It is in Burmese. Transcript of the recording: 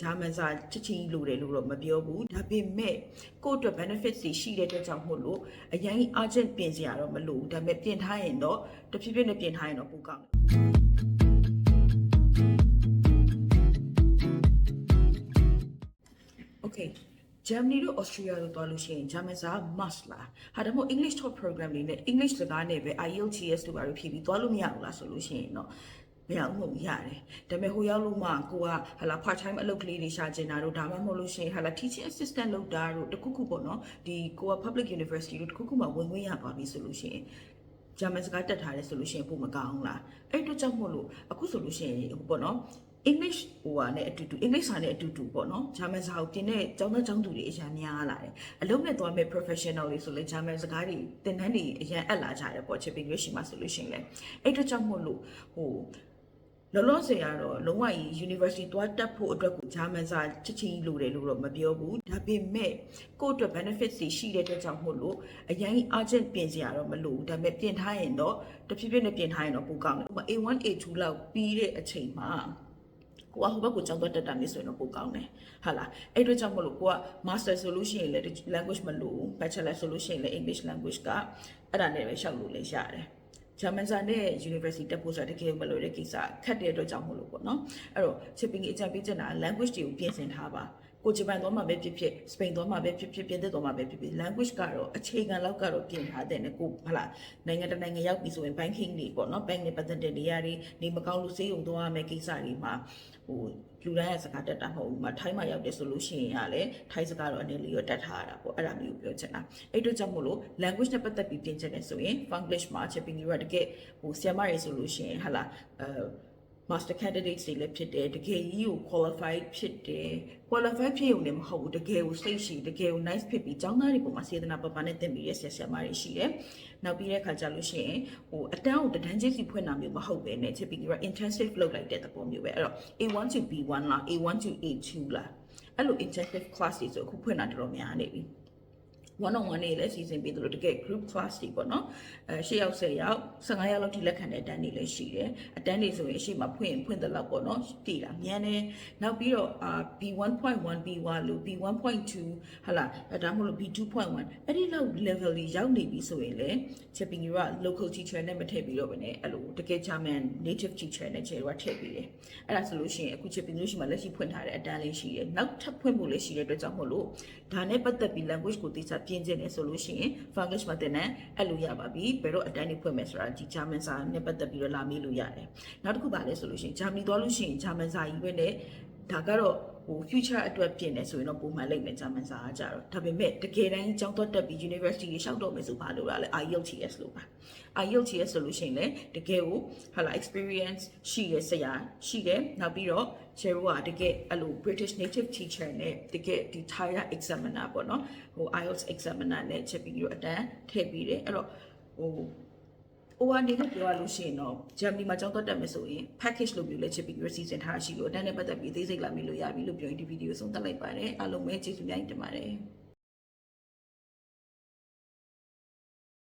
ဂျာမန်စာချစ်ချင်းလိုတယ်လို့တော့မပြောဘူးဒါပေမဲ့ကိုယ့်အတွက် benefits တွေရှိတဲ့အတွက်ကြောင့်မို့လို့အရင် urgent ပြင်စရာတော့မလိုဘူးဒါပေမဲ့ပြင်ထားရင်တော့တဖြည်းဖြည်းနဲ့ပြင်ထားရင်တော့ပိုကောင်းတယ် Okay Germany တို့ Austria တို့သွားလို့ရှိရင် German စာ must လားဟာဒါမှမဟုတ် English top program တွေနဲ့ English စကားနဲ့ပဲ IELTS တို့ဘာလို့ဖြည့်ပြီးသွားလို့မရဘူးလားဆိုလို့ရှိရင်တော့ မရဘူးမဟုတ်ရတယ်ဒါပေမဲ့ဟိုရောက်လို့မှကိုကဟာလာ part time အလုပ်ကလေးတွေရှာကျင်တာတို့ဒါမှမဟုတ်လို့ရှိရင်ဟာလာ teaching assistant လုပ်တာတို့တခုခုပေါ့နော်ဒီကိုက public university တို့တခုခုမှဝင်ခွင့်ရပါပြီဆိုလို့ရှိရင်ဂျာမန်စကားတက်ထားတယ်ဆိုလို့ရှိရင်ပုံမကောင်းလားအဲ့အတွက်ကြောင့်မို့လို့အခုဆိုလို့ရှိရင်ဟိုပေါ့နော် English ဟိုဟာနဲ့အတူတူ English စာနဲ့အတူတူပေါ့နော်ဂျာမန်စာကိုတင်တဲ့ကျောင်းသားကျောင်းသူတွေအများများလာတယ်အလုံးနဲ့သွားမဲ့ professional တွေဆိုလဲဂျာမန်စကားတွေသင်တန်းတွေအရင်အပ်လာကြတယ်ပေါ့ချစ်ပင်ရွှေရှိမှဆိုလို့ရှိရင်လဲအဲ့အတွက်ကြောင့်မို့လို့ဟို လောလောဆယ်ကတော့လုံးဝကြီး university သွားတက်ဖို့အတွက်ကိုဂျာမန်စာချစ်ချင်းလိုတယ်လို့တော့မပြောဘူးဒါပေမဲ့ကိုယ့်အတွက် benefits တွေရှိတဲ့အတွက်ကြောင့်မို့လို့အရင် urgent ပြင်စရာတော့မလိုဘူးဒါပေမဲ့ပြင်ထားရင်တော့တဖြည်းဖြည်းနဲ့ပြင်ထားရင်တော့ပိုကောင်းတယ်ဥပမာ A1 A2 လောက်ပြီးတဲ့အချိန်မှာကိုကဟိုဘက်ကိုကြောင်းသွားတက်တာမျိုးဆိုရင်တော့ပိုကောင်းတယ်ဟာလားအဲ့အတွက်ကြောင့်မလို့ကိုက master ဆိုလို့ရှိရင်လည်း language မလို့ bachelor ဆိုလို့ရှိရင်လည်း english language ကအဲ့ဒါနဲ့ပဲရှောက်လို့လည်းရတယ် ဂျာမန်စာနဲ့ university တက်ဖို့ဆိုတာတကယ်မလို့တဲ့ကိစ္စခက်တဲ့အတွက်ကြောင့်မလို့ပေါ့နော်အဲ့တော့ shipping အကြံပေးချင်တာ language တွေကိုပြင်ဆင်ထားပါ ကိုဂျပန်သွားမှာပဲဖြစ်ဖြစ်စပိန်သွားမှာပဲဖြစ်ဖြစ်ပြင်သစ်သွားမှာပဲဖြစ်ဖြစ် language ကတော့အခြေခံလောက်ကတော့ပြင်ထားတဲ့နဲ့ကိုဟလာနိုင်ငံတကာနိုင်ငံရောက်ပြီဆိုရင် banking တွေပေါ့နော် bank နဲ့ပတ်သက်တဲ့နေရာတွေနေမကောင်းလို့စေးုံသွားရမယ့်ကိစ္စတွေမှာဟိုလူတိုင်းရဲ့စကားတက်တာမဟုတ်ဘူး။မထိုင်းမှာရောက်တယ်ဆိုလို့ရှိရင်ကလည်းထိုင်းစကားတော့အနေလေးရောတက်ထားရတာပေါ့။အဲ့ဒါမျိုးပြောချင်တာ။အဲ့တို့ကြောင့်မို့လို့ language နဲ့ပတ်သက်ပြီးပြင်ချင်တယ်ဆိုရင် Funglish မှာ Chipping ရတကယ်ဟိုဆီယမတွေဆိုလို့ရှိရင်ဟာလာအဲ master candidates တွေလည်းဖြစ်တယ်တကယ်ကြီးကို qualified ဖြစ်တယ် qualified ဖြစ်ရုံနဲ့မဟုတ်ဘူးတကယ်ကိုစိတ်ရှိတကယ်ကို nice ဖြစ်ပြီးကျောင်းသားတွေပုံမှာစေတနာပပနဲ့တင်ပြီးရဆရာဆရာမတွေရှိတယ်နောက်ပြီးတဲ့ခါကျလို့ရှိရင်ဟိုအတန်းကိုတန်းချင်းစီဖွင့်တာမျိုးမဟုတ်ပဲねချစ်ပြီးက intensive လုပ်လိုက်တဲ့သဘောမျိုးပဲအဲ့တော့ A1 to B1 လား A1 to A2 လားအဲ့လို intensive class တွေဆိုအခုဖွင့်တာတော်တော်များနေပြီ one on one နေလည်းစီစဉ်ပေးတယ်လို့တကယ် group class တွေပေါ့နော်အဲ၈ယောက်၁၀ယောက်15ယောက်လောက်ထိလက်ခံတဲ့အတန်းတွေလည်းရှိတယ်အတန်းတွေဆိုရင်အရှိမဖွင့်ဖွင့်တဲ့လောက်ပေါ့နော်တည်တာမြန်တယ်နောက်ပြီးတော့အာ B1.1 B1 လို့ B1.2 ဟာလာအဲဒါမှမဟုတ် B2.1 အဲ့ဒီလောက် level တွေရောက်နေပြီဆိုရင်လည်း chipping က local teacher နဲ့မထည့်ပြီးတော့ဘယ်နဲ့အဲ့လိုတကယ် German native teacher နဲ့ခြေတော့ထည့်ပြီးတယ်အဲ့ဒါဆိုလို့ရှိရင်အခု chipping လို့ရှိမှလက်ရှိဖွင့်ထားတဲ့အတန်းလေးရှိတယ်နောက်ထပ်ဖွင့်ဖို့လည်းရှိတဲ့အတွက်ကြောင့်မို့လို့ဒါနဲ့ပတ်သက်ပြီး language ကိုသိချပြင်ကျင်နေဆိုလို့ရှိရင် Funglish မှာတင်တဲ့အဲ့လိုရပါပြီဘယ်တော့အတန်းနေဖွင့်မယ်ဆိုတာဒီ German စာနဲ့ပတ်သက်ပြီးတော့လာမေးလို့ရတယ်နောက်တစ်ခုပါလဲဆိုလို့ရှိရင် Germany သွားလို့ရှိရင် German စာကြီးပဲနဲ့ ဒါကတော့ဟို future အတွက်ပြင်နေဆိုရင်တော့ပုံမှန်လိမ့်မယ် German စာကကြတော့ဒါပေမဲ့တကယ်တမ်းကျောင်းသွားတက်ပြီး university တွေရှောက်တော့မယ်ဆိုဘာလို့လဲ IELTS လို့ပါ IELTS ဆိုလို့ရှိရင်လည်းတကယ်ကိုဟာလာ experience ရှိရဆရာရှိတယ်နောက်ပြီးတော့ Cheryl ကတကယ်အဲ့လို British native teacher နဲ့တကယ်ဒီ Thai examiner ပေါ့နော်ဟို IELTS examiner နဲ့ချက်ပြီးတော့အတန်းထည့်ပြီးတယ်အဲ့တော့ဟို ဟိုအနေနဲ့ပြောရလို့ရှိရင်တော့ Germany မှာကျောင်းတက်တက်မယ်ဆိုရင် package လို့ပြောလဲချက်ပြီးတော့စီစဉ်ထားရှိလို့အတန်းနဲ့ပတ်သက်ပြီးအသေးစိတ်လာမေးလို့ရပြီလို့ပြောရင်ဒီဗီဒီယိုဆုံးတက်လိုက်ပါတယ်အားလုံးပဲကျေးဇူးများတင်ပါတယ်